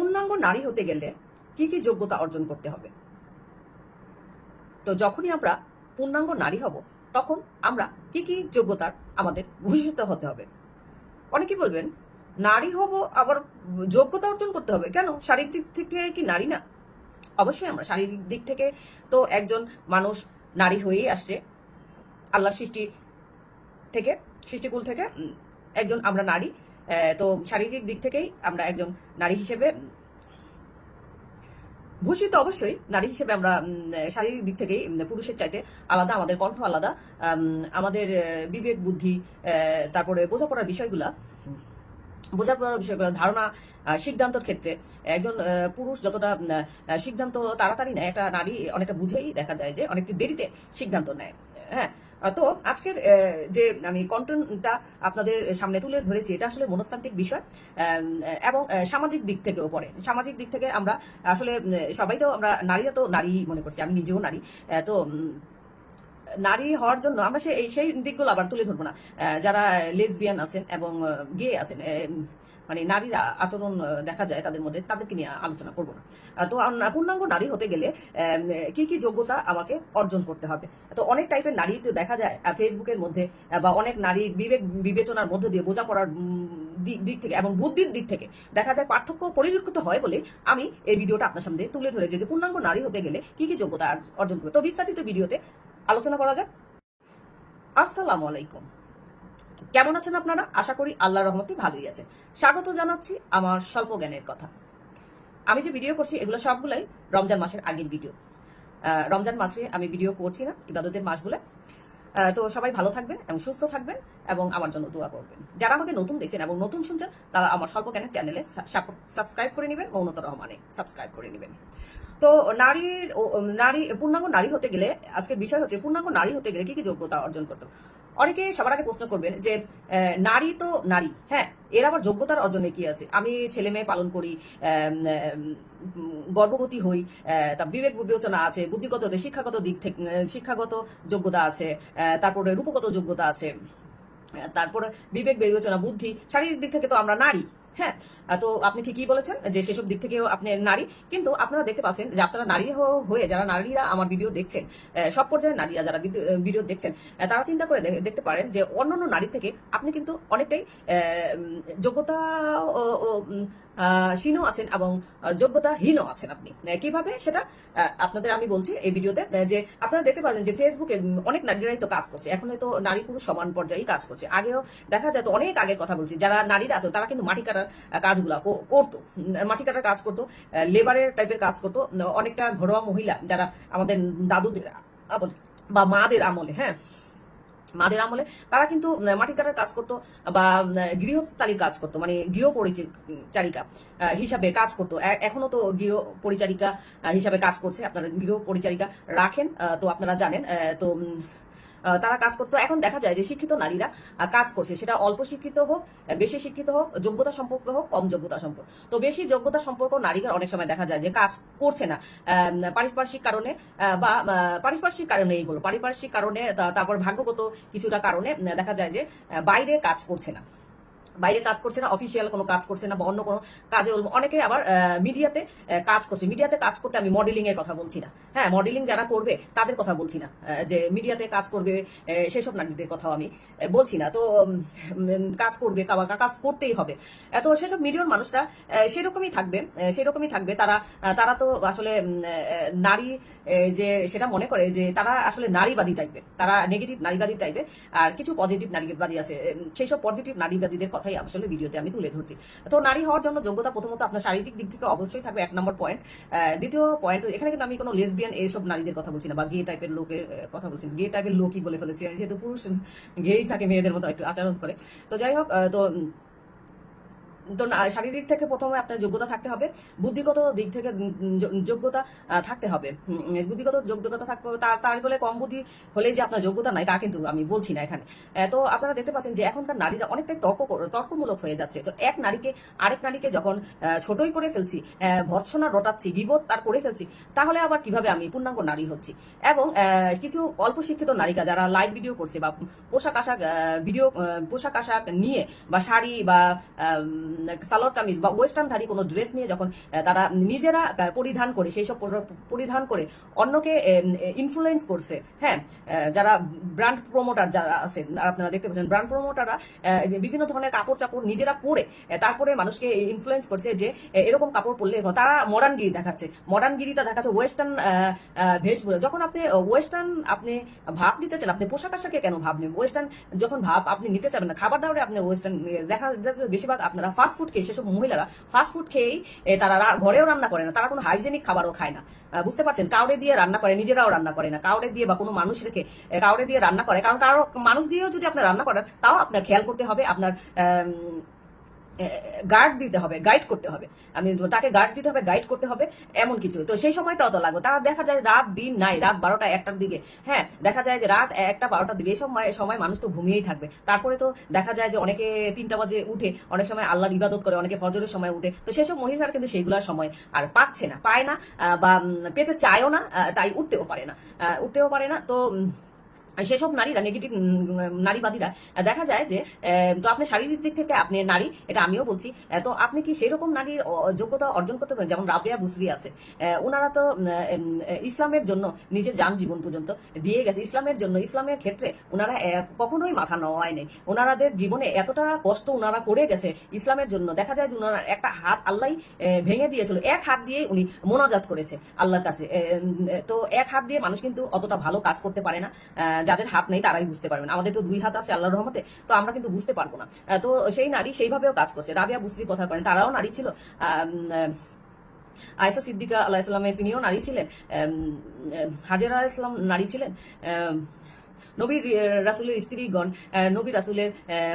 পূর্ণাঙ্গ নারী হতে গেলে কি কি যোগ্যতা অর্জন করতে হবে? তো যখনই আমরা পূর্ণাঙ্গ নারী হব, তখন আমরা কি কি যোগ্যতার আমাদের ভূষিত হতে হবে? অনেকে বলবেন, নারী হব আবার যোগ্যতা অর্জন করতে হবে? কেন? শারীরিক দিক থেকে কি নারী না? অবশ্যই আমরা শারীরিক দিক থেকে তো একজন মানুষ নারী হয়েই আসছে। আল্লাহর সৃষ্টি থেকে, সৃষ্টিকুল থেকে একজন আমরা নারী। তো শারীরিক দিক থেকেই আমরা একজন নারী হিসেবে, ভূষিত অবশ্যই নারী হিসেবে আমরা শারীরিক দিক থেকেই পুরুষের চাইতে আলাদা, আমাদের কণ্ঠ আলাদা আমাদের বিবেক, বুদ্ধি তারপরে বোঝাপড়ার বিষয়গুলা, বোঝাপড়ার বিষয়গুলো, ধারণা সিদ্ধান্তর ক্ষেত্রে, একজন পুরুষ যতটা সিদ্ধান্ত তাড়াতাড়ি নেয়, একটা নারী অনেকটা বুঝেই দেখা যায় যে অনেকটা দেরিতে সিদ্ধান্ত নেয় হ্যাঁ? তো আজকের যে আমি কন্টেন্টটা আপনাদের সামনে তুলে ধরেছি, এটা আসলে মনস্তান্ত্রিক বিষয় এবং সামাজিক দিক থেকেও পড়ে। সামাজিক দিক থেকে আমরা আসলে সবাই তো আমরা নারীরা তো নারী মনে করছি, আমি নিজেও নারী তো নারী হওয়ার জন্য আমরা সেই সেই দিকগুলো আবার তুলে ধরবো না। যারা লেসবিয়ান আছেন এবং গে আছেন মানে নারীর আচরণ দেখা যায় তাদের মধ্যে তাদেরকে নিয়ে আলোচনা করব না। তো পূর্ণাঙ্গ নারী হতে গেলে কি কি যোগ্যতা আমাকে অর্জন করতে হবে? তো অনেক টাইপের নারী তো দেখা যায় ফেসবুকের মধ্যে বা অনেক নারী বিবেক বিবেচনার মধ্যে দিয়ে বোঝাপড়ার উম, দিক- দিক থেকে এবং বুদ্ধির দিক থেকে দেখা যায় পার্থক্য পরিলক্ষিত হয় বলে আমি এই ভিডিওটা আপনার সামনে তুলে ধরে যে পূর্ণাঙ্গ নারী হতে গেলে কি কি যোগ্যতা অর্জন করবে? তো বিস্তারিত ভিডিওতে আলোচনা করা যাক। আসসালামু আলাইকুম। কেমন আছেন আপনারা? আশা করি আল্লাহ রহমতে ভালোই আছে স্বাগত জানাচ্ছি আমার স্বল্প জ্ঞানের কথা। আমি যে ভিডিও করছি, এগুলো সবগুলাই রমজান মাসের আগের ভিডিও রমজান মাসে আমি ভিডিও করছি না, ইবাদতের মাস বলে। তো সবাই ভালো থাকবেন এবং সুস্থ থাকবেন এবং আমার জন্য দোয়া করবেন। যারা আমাকে নতুন দেখছেন এবং নতুন শুনছেন, তারা আমার স্বল্প জ্ঞানের চ্যানেলে সাবস্ক্রাইব করে নেবেন, মৌনতা রহমানে সাবস্ক্রাইব করে নেবেন। তো নারীর নারী, পূর্ণাঙ্গ নারী হতে গেলে আজকের বিষয় হচ্ছে পূর্ণাঙ্গ নারী হতে গেলে কি কি যোগ্যতা অর্জন করতে? অনেকে সবার আগে প্রশ্ন করবেন যে নারী তো নারী হ্যাঁ এর আবার যোগ্যতার অর্জনে কি আছে আমি ছেলে মেয়ে পালন করি গর্ভবতী হই তার বিবেক বিবেচনা আছে, বুদ্ধিগত শিক্ষাগত দিক থেকে শিক্ষাগত যোগ্যতা আছে তারপরে রূপগত যোগ্যতা আছে তারপরে বিবেক বিবেচনা, বুদ্ধি, শারীরিক দিক থেকে তো আমরা নারী হ্যাঁ তো আপনি ঠিকই বলেছেন যে সেসব দিক থেকেও আপনি নারী। কিন্তু আপনারা দেখতে পাচ্ছেন যে আপনারা নারী হয়ে যারা নারীরা আমার ভিডিও দেখছেন সব পর্যায়ে নারীরা যারা ভিডিও- দেখছেন তারা চিন্তা করে দেখতে পারেন যে অন্যান্য নারী থেকে আপনি কিন্তু অনেকটাই যোগ্যতা ও ও, উম, আহ, হীনও আছেন এবং যোগ্যতাহীনও আছেন আপনি। কীভাবে সেটা আপনাদের আমি বলছি এই ভিডিওতে যে আপনারা দেখতে পারেন যে ফেসবুকে অনেক নারীরাই তো কাজ করছে। এখন তো নারী পুরুষ সমান পর্যায়ে কাজ করছে। আগেও দেখা যায় তো অনেক আগের কথা বলছি যারা নারীরা আছে তারা কিন্তু মাটি কাটার কাজগুলা করতো। মাটি কাটার কাজ করতো লেবারের টাইপের কাজ করতো। অনেকটা ঘরোয়া মহিলা যারা আমাদের দাদুদের বা মাদের আমলে হ্যাঁ মাদের আমলে তারা কিন্তু মাটি কাটার কাজ করতো বা গৃহস্থালির কাজ করতো মানে গৃহ পরিচারিকা হিসাবে কাজ করতো। এখনও তো গৃহ পরিচারিকা হিসাবে কাজ করছে। আপনারা গৃহ পরিচারিকা রাখেন তো আপনারা জানেন তো তারা কাজ করতো। এখন দেখা যায় যে শিক্ষিত নারীরা কাজ করছে। সেটা অল্প শিক্ষিত হোক বেশি শিক্ষিত হোক, যোগ্যতা সম্পর্ক হোক, কম যোগ্যতা সম্পর্ক। তো বেশি যোগ্যতা সম্পর্ক নারীরা অনেক সময় দেখা যায় যে কাজ করছে না। পারিপার্শ্বিক কারণে বা পারিপার্শ্বিক কারণে এইগুলো পারিপার্শ্বিক কারণে তারপর ভাগ্যগত কিছুটা কারণে দেখা যায় যে বাইরে কাজ করছে না। বাইরে কাজ করছে না অফিসিয়াল কোনো কাজ করছে না বা অন্য কোনো কাজে অনেকে আবার মিডিয়াতে কাজ করছে। মিডিয়াতে কাজ করতে আমি মডেলিং এর কথা বলছি না। হ্যাঁ মডেলিং যারা করবে, তাদের কথা বলছি না। যে মিডিয়াতে কাজ করবে সেসব নারীদের কথাও আমি বলছি না। তো কাজ করবে কাজ করতেই হবে। তো সেসব মিডিয়ার মানুষরা সেরকমই থাকবে সেরকমই থাকবে। তারা তারা তো আসলে নারী যে সেটা মনে করে যে তারা আসলে নারীবাদী টাইপের তারা নেগেটিভ নারীবাদী টাইপের আর কিছু পজিটিভ নারীবাদী আছে। সেই সব পজিটিভ নারীবাদীদের কথাই আসলে ভিডিওতে আমি তুলে ধরছি। তো নারী হওয়ার জন্য যোগ্যতা প্রথমত আপনার শারীরিক দিক থেকে অবশ্যই থাকবে, এক নম্বর পয়েন্ট দ্বিতীয় পয়েন্ট এখানে কিন্তু আমি কোনো লেসবিয়ান এইসব নারীদের কথা বলছি না, বা গে টাইপের লোকের কথা বলছি গে টাইপের লোকই বলে ফেলেছি। যেহেতু পুরুষ গেই থাকে, মেয়েদের মতো একটু আচরণ করে। তো যাই হোক তো শারীরিক থেকে প্রথমে আপনার যোগ্যতা থাকতে হবে, বুদ্ধিগত দিক থেকে যোগ্যতা থাকতে হবে। বুদ্ধিগত যোগ্যতা থাকতে হবে তার তার বলে কম বুদ্ধি হলেই যে আপনার যোগ্যতা নাই, তা কিন্তু আমি বলছি না এখানে। তো আপনারা দেখতে পাচ্ছেন যে এখনকার নারীরা অনেকটাই তর্ক তর্কমূলক হয়ে যাচ্ছে। তো এক নারীকে, আরেক নারীকে যখন ছোটই করে ফেলছি ভৎসনা রটাচ্ছি গিবত তার করে ফেলছি, তাহলে আবার কীভাবে আমি পূর্ণাঙ্গ নারী হচ্ছি? এবং কিছু অল্প শিক্ষিত নারীরা যারা লাইভ ভিডিও করছে বা পোশাক আশাক ভিডিও পোশাক আশাক নিয়ে বা শাড়ি বা সালোয়ার কামিজ বা ওয়েস্টার্ন ওয়েস্টার্নধারী কোনো ড্রেস নিয়ে যখন তারা নিজেরা পরিধান করে, সেই সব পরিধান করে অন্যকে ইনফ্লুয়েন্স করছে। হ্যাঁ যারা ব্র্যান্ড প্রমোটার যারা আছেন, আপনারা দেখতে পাচ্ছেন ব্র্যান্ড প্রমোটাররা বিভিন্ন ধরনের কাপড় চাপড় নিজেরা পরে তারপরে মানুষকে ইনফ্লুয়েন্স করছে যে এরকম কাপড় পরলে তারা মডার্ন গিরি দেখাচ্ছে মডার্ন গিরিটা দেখাচ্ছে ওয়েস্টার্ন ভেষভূষা যখন আপনি ওয়েস্টার্ন আপনি ভাব নিতে চান, আপনি পোশাক আশাকে কেন ভাব নেবেন? ওয়েস্টার্ন যখন ভাব আপনি নিতে চাবেন না, খাবার দাবারে আপনি ওয়েস্টার্ন দেখা যাচ্ছে বেশিরভাগ আপনারা ফাস্ট ফুড খেয়ে সেসব মহিলারা ফাস্টফুড খেয়েই তারা ঘরেও রান্না করে না, তারা কোনো হাইজেনিক খাবারও খায় না। বুঝতে পারছেন? কাউরে দিয়ে রান্না করে, নিজেরাও রান্না করে না। কাউরে দিয়ে বা কোনো মানুষ রেখে কাউরে দিয়ে রান্না করে, কারণ কারও, মানুষ দিয়েও যদি আপনার রান্না করেন, তাও আপনার খেয়াল করতে হবে, আপনার গার্ড দিতে হবে গাইড করতে হবে। আমি তাকে গার্ড দিতে হবে গাইড করতে হবে, এমন কিছু। তো সেই সময়টা অত লাগবে তারা দেখা যায় রাত দিন নাই, রাত বারোটা একটার দিকে। হ্যাঁ দেখা যায় যে রাত একটা বারোটার দিকে এই সময় মানুষ তো ঘুমিয়েই থাকবে। তারপরে তো দেখা যায় যে অনেকে তিনটা বাজে উঠে, অনেক সময় আল্লাহর ইবাদত করে, অনেকে ফজরের সময় উঠে। তো সেসব মহিলারা কিন্তু সেইগুলোর সময় আর পাচ্ছে না, পায় না বা পেতে চায়ও না তাই উঠতেও পারে না উঠতেও পারে না। তো সেসব নারীরা নেগেটিভ নারীবাদীরা দেখা যায় যে তো আপনি শারীরিক দিক থেকে আপনি নারী, এটা আমিও বলছি তো আপনি কি সেরকম নারীর যোগ্যতা অর্জন করতে পারেন? যেমন রাবিয়া বুসরি আছে ওনারা তো ইসলামের জন্য নিজের যান জীবন পর্যন্ত দিয়ে গেছে। ইসলামের জন্য, ইসলামের ক্ষেত্রে ওনারা কখনোই মাথা নোয়ায় নেই। ওনারাদের জীবনে এতটা কষ্ট ওনারা করে গেছে ইসলামের জন্য। দেখা যায় যে ওনারা একটা হাত আল্লাহ ভেঙে দিয়েছিল। এক হাত দিয়ে উনি মোনাজাত করেছে আল্লাহর কাছে। তো এক হাত দিয়ে মানুষ কিন্তু অতটা ভালো কাজ করতে পারে না। যাদের হাত নেই তারাই বুঝতে পারবেন আমাদের তো দুই হাত আছে আল্লাহর রহমতে, তো আমরা কিন্তু বুঝতে পারব না। তো সেই নারী সেইভাবেও কাজ করছে। রাবিয়া বুসরির কথা করেন, তারাও নারী ছিল। আয়সা সিদ্দিকা আল্লাহ ইসলামে তিনিও নারী ছিলেন। হাজেরা ইসলাম নারী ছিলেন। নবীর রাসুলের স্ত্রীগণ নবী রাসুলের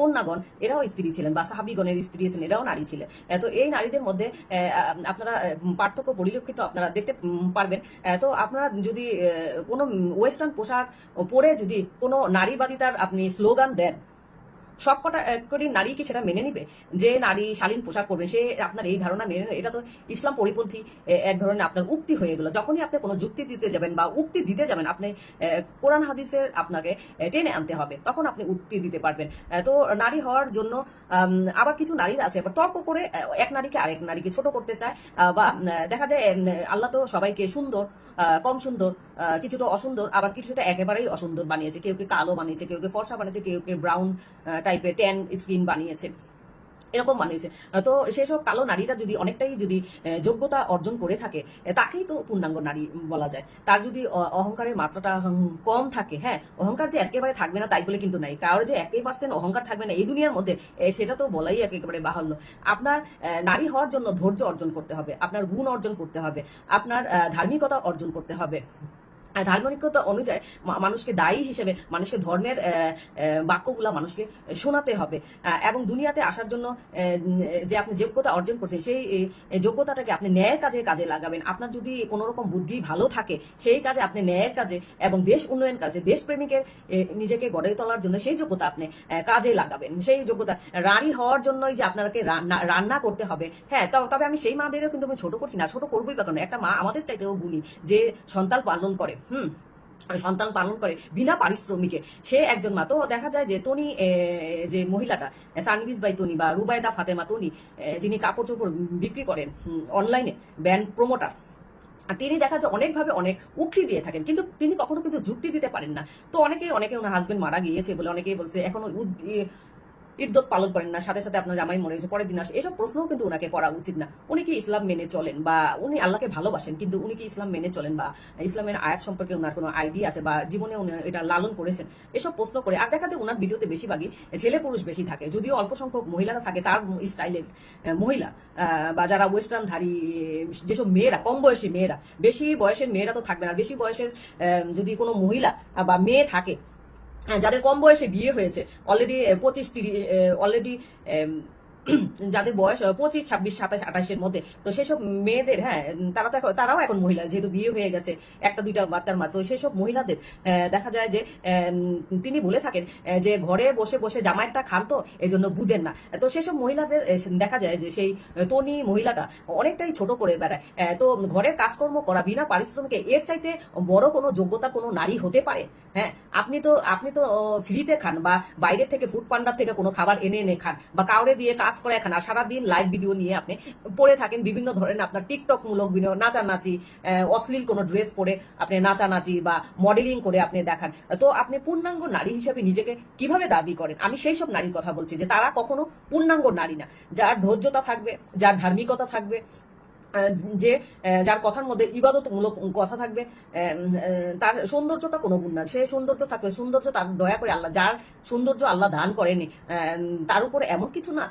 কন্যাগণ, এরাও স্ত্রী ছিলেন বা সাহাবিগণের স্ত্রী ছিলেন, এরাও নারী ছিলেন। তো এই নারীদের মধ্যে আপনারা পার্থক্য পরিলক্ষিত আপনারা দেখতে পারবেন। তো আপনারা যদি কোনো ওয়েস্টার্ন পোশাক পরে যদি কোনো নারীবাদিতার আপনি স্লোগান দেন সবকটা করি নারী কি সেটা মেনে নিবে? যে নারী শালীন পোশাক পরবে, সে আপনার এই ধারণা মেনে নেবে। এটা তো ইসলাম পরিপন্থী এক ধরনের আপনার উক্তি হয়ে গেল। যখনই আপনি কোনো যুক্তি দিতে যাবেন বা উক্তি দিতে যাবেন, আপনি কোরআন হাদিসের আপনাকে টেনে আনতে হবে। তখন আপনি উক্তি দিতে পারবেন। তো নারী হওয়ার জন্য আবার কিছু নারীরা আছে। আবার তর্ক করে এক নারীকে আরেক নারীকে ছোট করতে চায় বা দেখা যায় আল্লাহ তো সবাইকে সুন্দর কম সুন্দর কিছুটা অসুন্দর, আবার কিছুটা একেবারেই অসুন্দর বানিয়েছে। কেউ কে কালো বানিয়েছে, কেউ কে ফর্সা বানিয়েছে, কেউ কে ব্রাউন টাইপের ট্যান স্কিন বানিয়েছে। এরকম বানিয়েছে। তো সেসব কালো নারীরা যদি অনেকটাই যদি যোগ্যতা অর্জন করে থাকে তাকেই তো পূর্ণাঙ্গ নারী বলা যায়। তার যদি অহংকারের মাত্রাটা কম থাকে হ্যাঁ অহংকার যে একেবারে থাকবে না, তাই বলে কিন্তু নাই। কারোর যে একে পার্সেন্ট অহংকার থাকবে না, এই দুনিয়ার মধ্যে সেটা তো বলাই একেবারে বাহাল্য। আপনার নারী হওয়ার জন্য ধৈর্য অর্জন করতে হবে, আপনার গুণ অর্জন করতে হবে, আপনার ধার্মিকতা অর্জন করতে হবে। ধার্মিকতা অনুযায়ী মানুষকে দায়ী হিসেবে, মানুষকে ধর্মের বাক্যগুলা মানুষকে শোনাতে হবে। এবং দুনিয়াতে আসার জন্য যে আপনি যোগ্যতা অর্জন করছেন, সেই যোগ্যতাটাকে আপনি ন্যায়ের কাজে কাজে লাগাবেন। আপনার যদি কোনো রকম বুদ্ধি ভালো থাকে, সেই কাজে আপনি ন্যায়ের কাজে এবং দেশ উন্নয়ন কাজে, দেশপ্রেমিকের নিজেকে গড়ে তোলার জন্য সেই যোগ্যতা আপনি কাজে লাগাবেন। সেই যোগ্যতা, রানী হওয়ার জন্যই যে আপনাকে রান্না করতে হবে হ্যাঁ তবে আমি সেই মাদেরও কিন্তু আমি ছোট করছি না, ছোট করবোই বা কেন? একটা মা আমাদের চাইতেও গুণী, যে সন্তান পালন করে। হুম সন্তান পালন করে বিনা পারিশ্রমিকে। সে একজন মা। তো দেখা যায় যে তনি যে মহিলাটা সানভিজ বাই তনি বা রুবায়দা ফাতেমা তনি যিনি কাপড় চোপড় বিক্রি করেন অনলাইনে ব্যান্ড প্রমোটার তিনি দেখা যায় অনেকভাবে অনেক উক্তি দিয়ে থাকেন। কিন্তু তিনি কখনো কিন্তু যুক্তি দিতে পারেন না। তো অনেকে অনেকে ওনার হাজবেন্ড মারা গিয়েছে বলে অনেকেই বলছে, এখনও ইদ্যত পালন করেন না, সাথে সাথে আপনার জামাই মরে গেছে, পরের দিন আসে, এসব প্রশ্নও কিন্তু ওনাকে করা উচিত না। উনি কি ইসলাম মেনে চলেন বা উনি আল্লাহকে ভালোবাসেন, কিন্তু উনি কি ইসলাম মেনে চলেন বা ইসলামের আয়াত সম্পর্কে ওনার কোনো আইডিয়া আছে বা জীবনে উনি এটা লালন করেছেন? এসব প্রশ্ন করে, আর দেখা যায় ওনার ভিডিওতে বেশিরভাগই ছেলে পুরুষ বেশি থাকে, যদিও অল্প সংখ্যক মহিলারা থাকে, তার স্টাইলের মহিলা বা যারা ওয়েস্টার্ন ধারী যেসব মেয়েরা, কম বয়সী মেয়েরা, বেশি বয়সের মেয়েরা তো থাকবে না, বেশি বয়সের যদি কোনো মহিলা বা মেয়ে থাকে যাদের কম বয়সে বিয়ে হয়েছে অলরেডি পঁচিশ তিরিশ অলরেডি যাদের বয়স পঁচিশ, ছাব্বিশ, সাতাশ, আঠাশের মধ্যে। তো সেসব মেয়েদের হ্যাঁ তারা তো তারাও এখন মহিলা, যেহেতু বিয়ে হয়ে গেছে, একটা, দুইটা বাচ্চার মা, তো সেসব মহিলাদের দেখা যায় যে তিনি বলে থাকেন যে ঘরে বসে বসে জামাইটা খান তো এই জন্য বুঝেন না। তো সেসব মহিলাদের দেখা যায় যে সেই তনি মহিলাটা অনেকটাই ছোট করে বেড়ায়। তো ঘরের কাজকর্ম করা বিনা পারিশ্রমিকে এর চাইতে বড় কোনো যোগ্যতা কোনো নারী হতে পারে। হ্যাঁ আপনি তো আপনি তো ফ্রিতে খান বা বাইরে থেকে ফুড পান্ডার থেকে কোনো খাবার এনে এনে খান বা কাউরে দিয়ে কাজ করে এখানে, আর সারাদিন লাইভ ভিডিও নিয়ে আপনি পড়ে থাকেন বিভিন্ন ধরনের আপনার টিকটক মূলক ভিডিও নাচানাচি অশ্লীল কোনো ড্রেস পরে আপনি নাচানাচি বা মডেলিং করে আপনি দেখান। তো আপনি পূর্ণাঙ্গ নারী হিসেবে নিজেকে কীভাবে দাবি করেন? আমি সেই সব নারীর কথা বলছি যে তারা কখনো পূর্ণাঙ্গ নারী না। যার ধৈর্যতা থাকবে, যার ধার্মিকতা থাকবে যে যার কথার মধ্যে ইবাদতমূলক কথা থাকবে তার সৌন্দর্যটা কোনো গুণ না। সে সৌন্দর্য থাকবে সৌন্দর্য তার দয়া করে আল্লাহ, যার সৌন্দর্য আল্লাহ দান করেনি তার উপর এমন কিছু না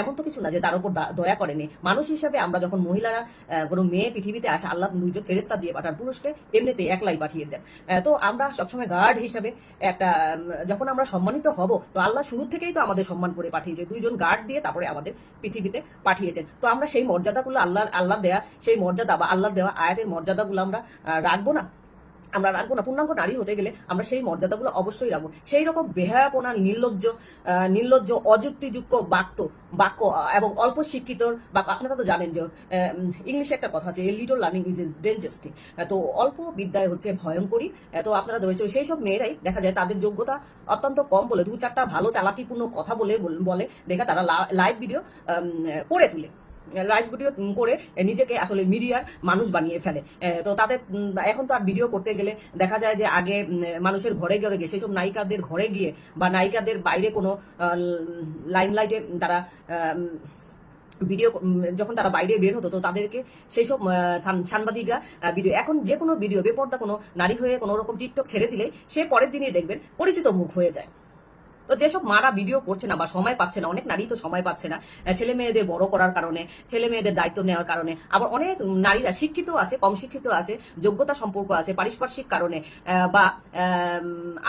এমন তো কিছু না যে তার উপর দয়া করেনি। মানুষ হিসাবে আমরা যখন মহিলারা কোনো মেয়ে পৃথিবীতে আসে, আল্লাহ দুইজন ফেরেস্তা দিয়ে পাঠান, পুরুষকে এমনিতে একলাই পাঠিয়ে দেন। তো আমরা সবসময় গার্ড হিসাবে একটা যখন আমরা সম্মানিত হব, তো আল্লাহ শুরু থেকেই তো আমাদের সম্মান করে পাঠিয়েছে। দুইজন গার্ড দিয়ে তারপরে আমাদের পৃথিবীতে পাঠিয়েছেন। তো আমরা সেই মর্যাদাগুলো আল্লাহ আল্লাহ দেয়া, সেই মর্যাদা বা আল্লাহ দেওয়া আয়াতের মর্যাদাগুলো আমরা রাখব না। আমরা রাখব না। পূর্ণাঙ্গ নারী হতে গেলে আমরা সেই মর্যাদাগুলো অবশ্যই রাখব। সেই রকম বেহায়াপনা, নির্লজ্জ নির্লজ্জ, অযুক্তিযুক্ত বাক্য বাক্য এবং অল্প শিক্ষিত বা আপনারা তো জানেন যে ইংলিশে একটা কথা আছে little learning is dangerous thing তো অল্প বিদ্যায় হচ্ছে ভয়ঙ্করী তো আপনারা ধরেছে, সেই সব মেয়েরাই দেখা যায় তাদের যোগ্যতা অত্যন্ত কম বলে, দু চারটা ভালো চালাকিপূর্ণ কথা বলে বলে দেখা তারা লাইভ ভিডিও করে তুলে। লাইভ ভিডিও করে নিজেকে আসলে মিডিয়ার মানুষ বানিয়ে ফেলে। তো তাদের এখন তো আর ভিডিও করতে গেলে দেখা যায় যে আগে মানুষের ঘরে ঘরে গিয়ে, সেসব নায়িকাদের ঘরে গিয়ে বা নায়িকাদের বাইরে কোনো লাইমলাইটে তারা ভিডিও যখন তারা বাইরে বের হতো, তো তাদেরকে সেই সব সাংবাদিকরা ভিডিও এখন যে কোনো ভিডিও বেপর্দা কোনো নারী হয়ে কোনো রকম টিকটক ছেড়ে দিলে সে পরের দিনই দেখবেন, পরিচিত মুখ হয়ে যায়। তো যেসব মারা ভিডিও করছে না বা সময় পাচ্ছে না, অনেক নারী তো সময় পাচ্ছে না ছেলে মেয়েদের বড় করার কারণে ছেলে মেয়েদের দায়িত্ব নেওয়ার কারণে, আবার অনেক নারীরা শিক্ষিত আছে, কম শিক্ষিত আছে, যোগ্যতা সম্পর্ক আছে পারিপার্শ্বিক কারণে বা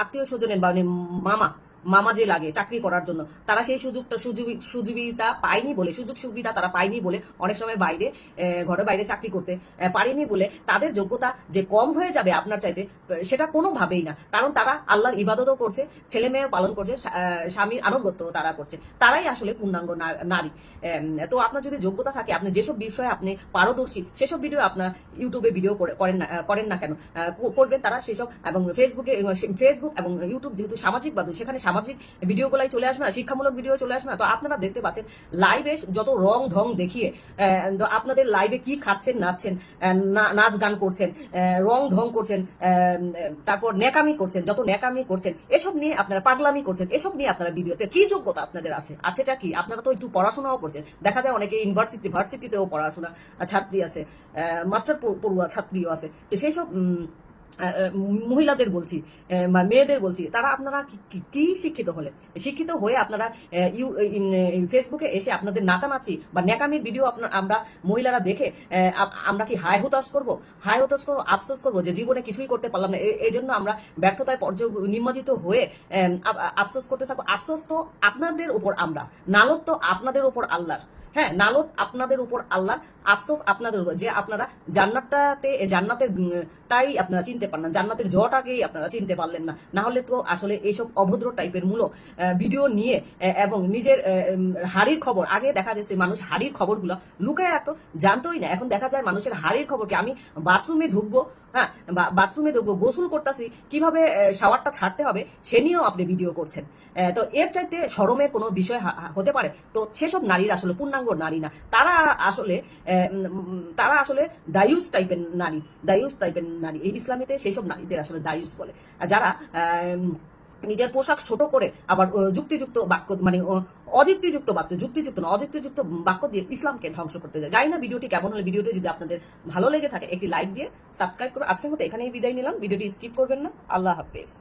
আত্মীয় স্বজনের মানে মামা মামা যে লাগে চাকরি করার জন্য, তারা সেই সুযোগটা, সুযোগ, সুযোগিতা পায়নি বলে, সুযোগ সুবিধা তারা পায়নি বলে অনেক সময় বাইরে ঘরের বাইরে চাকরি করতে পারেনি বলে তাদের যোগ্যতা যে কম হয়ে যাবে আপনার চাইতে সেটা কোনোভাবেই না। কারণ তারা আল্লাহর ইবাদতও করছে, ছেলে মেয়ে পালন করছে স্বামীর আনুগত্য তারা করছে। তারাই আসলে পূর্ণাঙ্গ নারী। তো আপনার যদি যোগ্যতা থাকে, আপনি যেসব বিষয়ে আপনি পারদর্শী, সেসব ভিডিও আপনার ইউটিউবে ভিডিও করেন না করেন না কেন? করবেন তারা সেসব এবং ফেসবুকে ফেসবুক এবং ইউটিউব যেহেতু সামাজিক মাধ্যম, সেখানে সামাজিক ভিডিওগুলাই চলে আসবে না, শিক্ষামূলক ভিডিও চলে আসবে না। তো আপনারা দেখতে পাচ্ছেন লাইভে যত রং ঢং দেখিয়ে আপনাদের লাইভে কি খাচ্ছেন, নাচছেন নাচ গান করছেন রং ঢং করছেন তারপর নেকামি করছেন, যত নেকামি করছেন, এসব নিয়ে আপনারা পাগলামি করছেন, এসব নিয়ে আপনারা ভিডিওতে কি যোগ্যতা আপনাদের আছে? আছেটা কি? আপনারা তো একটু পড়াশোনাও করছেন। দেখা যায় অনেকে ইউনিভার্সিটি ভার্সিটিতেও পড়াশোনা, ছাত্রী আছে মাস্টার পড়ুয়া, ছাত্রীও আছে। তো সেই সব মহিলাদের বলছি মেয়েদের বলছি, তারা আপনারা কি- শিক্ষিত হলে? শিক্ষিত হয়ে আপনারা ফেসবুকে এসে আপনাদের নাচানাচি বা নেকামির ভিডিও আপনার, আমরা মহিলারা দেখে আমরা কি হায় হতাশ করব? হায় হতাশ করব, আফসোস করব যে জীবনে কিছুই করতে পারলাম না। এই জন্য আমরা ব্যর্থতায় পর্য, নিমজ্জিত হয়ে আফসোস করতে থাকব। আফসোস তো আপনাদের উপর আমরা নালত তো আপনাদের উপর আল্লাহর। হ্যাঁ নালত আপনাদের উপর আল্লাহ, আফসোস আপনাদের উপর। যে আপনারা জান্নাতটাতে জান্নাতের তাই আপনারা চিনতে পারলেন জান্নাতের জটাকেই আপনারা চিনতে পারলেন না। না হলে তো আসলে এইসব অভদ্র টাইপের মূলক ভিডিও নিয়ে এবং নিজের হাড়ির খবর, আগে দেখা যাচ্ছে মানুষ হাড়ির খবরগুলো লুকায় এত জানতোই না। এখন দেখা যায় মানুষের হাড়ির খবর কি আমি বাথরুমে ঢুকবো হ্যাঁ বাথরুমে গোসল করতেছি, কীভাবে শাওয়ারটা ছাড়তে হবে, সে নিয়েও আপনি ভিডিও করছেন। তো এর চাইতে সরমের কোনো বিষয় হতে পারে? তো সেসব নারীরা আসলে, পূর্ণাঙ্গ নারী না, তারা আসলে তারা আসলে দায়ুস টাইপের নারী দায়ুস টাইপের নারী। এই ইসলামীতে সেসব নারীদের আসলে দায়ুস বলে। যারা নিজের পোশাক ছোট করে আবার যুক্তিযুক্ত বাক্য মানে অযুক্তিযুক্ত বাক্য, যুক্তিযুক্ত না অযুক্তিযুক্ত বাক্য দিয়ে ইসলামকে ধ্বংস করতে যায়। জানি না ভিডিওটি কেমন হলে, ভিডিওটি যদি আপনাদের ভালো লেগে থাকে, একটি লাইক দিয়ে সাবস্ক্রাইব করে। আজকের মতো এখানেই বিদায় নিলাম। ভিডিওটি স্কিপ করবেন না। আল্লাহ হাফেজ।